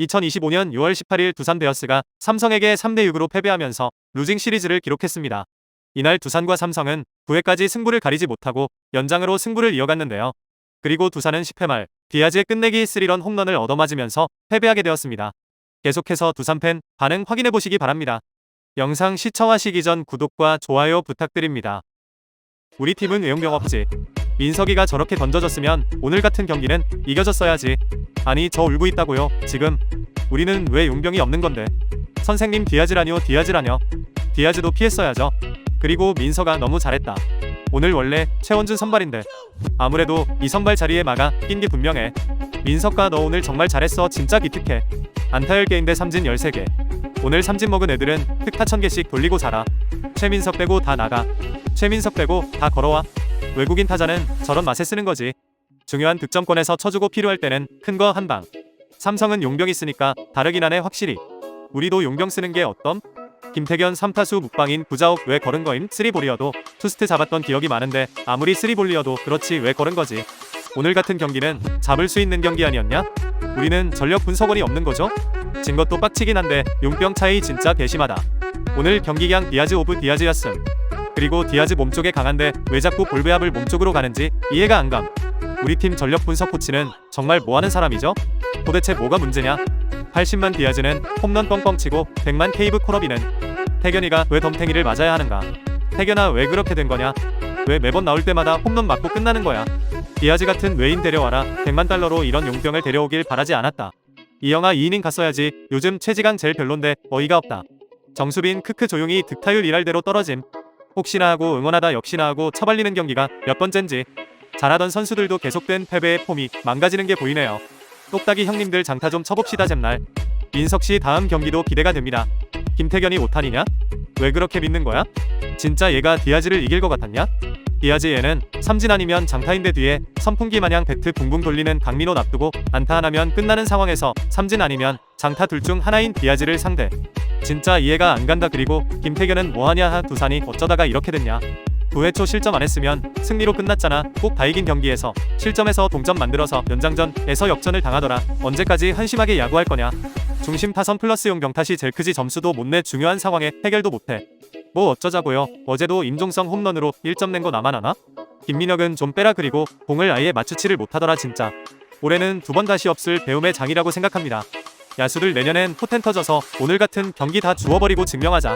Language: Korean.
2025년 6월 18일 두산 베어스가 삼성에게 3대 6으로 패배하면서 루징 시리즈를 기록했습니다. 이날 두산과 삼성은 9회까지 승부를 가리지 못하고 연장으로 승부를 이어갔는데요. 그리고 두산은 10회 말 디아즈의 끝내기 3런 홈런을 얻어맞으면서 패배하게 되었습니다. 계속해서 두산 팬 반응 확인해 보시기 바랍니다. 영상 시청하시기 전 구독과 좋아요 부탁드립니다. 우리 팀은 외용병 없지. 민석이가 저렇게 던져줬으면 오늘 같은 경기는 이겨졌어야지. 아니 저 울고 있다고요. 지금 우리는 왜 용병이 없는 건데? 선생님 디아즈라뇨 디아즈라뇨. 디아즈도 피했어야죠. 그리고 민서가 너무 잘했다. 오늘 원래 최원준 선발인데 아무래도 이 선발 자리에 막아 낀게 분명해. 민석가 너 오늘 정말 잘했어. 진짜 기특해. 안타 10개인데 삼진 13개. 오늘 삼진 먹은 애들은 흑타 1000개씩 돌리고 자라. 최민석 빼고 다 나가. 최민석 빼고 다 걸어와. 외국인 타자는 저런 맛에 쓰는 거지. 중요한 득점권에서 쳐주고 필요할 때는 큰 거 한 방. 삼성은 용병 있으니까 다르긴 하네 확실히. 우리도 용병 쓰는 게 어떤? 김태견 3타수 묵방인 구자옥 왜 걸은 거임? 쓰리볼이어도 투스트 잡았던 기억이 많은데 아무리 쓰리볼이어도 그렇지 왜 걸은 거지? 오늘 같은 경기는 잡을 수 있는 경기 아니었냐? 우리는 전력 분석원이 없는 거죠? 진 것도 빡치긴 한데 용병 차이 진짜 괘씸하다. 오늘 경기량 디아즈 오브 디아즈였음. 그리고 디아즈 몸쪽에 강한데 왜 자꾸 볼배압을 몸쪽으로 가는지 이해가 안 감. 우리 팀 전력 분석 코치는 정말 뭐하는 사람이죠? 도대체 뭐가 문제냐? 80만 디아즈는 홈런 뻥뻥 치고 100만 케이브 콜업이는 태견이가 왜 덤탱이를 맞아야 하는가? 태견아 왜 그렇게 된 거냐? 왜 매번 나올 때마다 홈런 맞고 끝나는 거야? 디아즈 같은 외인 데려와라 100만 달러로 이런 용병을 데려오길 바라지 않았다. 이영아 2이닝 갔어야지 요즘 최지강 제일 별론데 어이가 없다. 정수빈 크크 조용히 득타율 일할대로 떨어짐. 혹시나 하고 응원하다 역시나 하고 처발리는 경기가 몇 번째인지 잘하던 선수들도 계속된 패배의 폼이 망가지는 게 보이네요. 똑딱이 형님들 장타 좀 쳐봅시다 잼날. 민석 씨 다음 경기도 기대가 됩니다. 김태견이 오탄이냐? 왜 그렇게 믿는 거야? 진짜 얘가 디아즈를 이길 것 같았냐? 디아즈 얘는 삼진 아니면 장타인데 뒤에 선풍기 마냥 배트 붕붕 돌리는 강민호 놔두고 안타 하나면 끝나는 상황에서 삼진 아니면 장타 둘 중 하나인 디아즈를 상대. 진짜 이해가 안 간다 그리고 김태견은 뭐하냐 하 두산이 어쩌다가 이렇게 됐냐. 9회 초 실점 안 했으면 승리로 끝났잖아. 꼭 다 이긴 경기에서 실점해서 동점 만들어서 연장전에서 역전을 당하더라. 언제까지 한심하게 야구할 거냐. 중심 타선 플러스 용병 탓이 제일 크지 점수도 못 내 중요한 상황에 해결도 못해. 뭐 어쩌자고요. 어제도 임종성 홈런으로 1점 낸 거 나만 하나? 김민혁은 좀 빼라 그리고 공을 아예 맞추지를 못하더라 진짜. 올해는 두 번 다시 없을 배움의 장이라고 생각합니다. 야수들 내년엔 포텐 터져서 오늘 같은 경기 다 주워버리고 증명하자.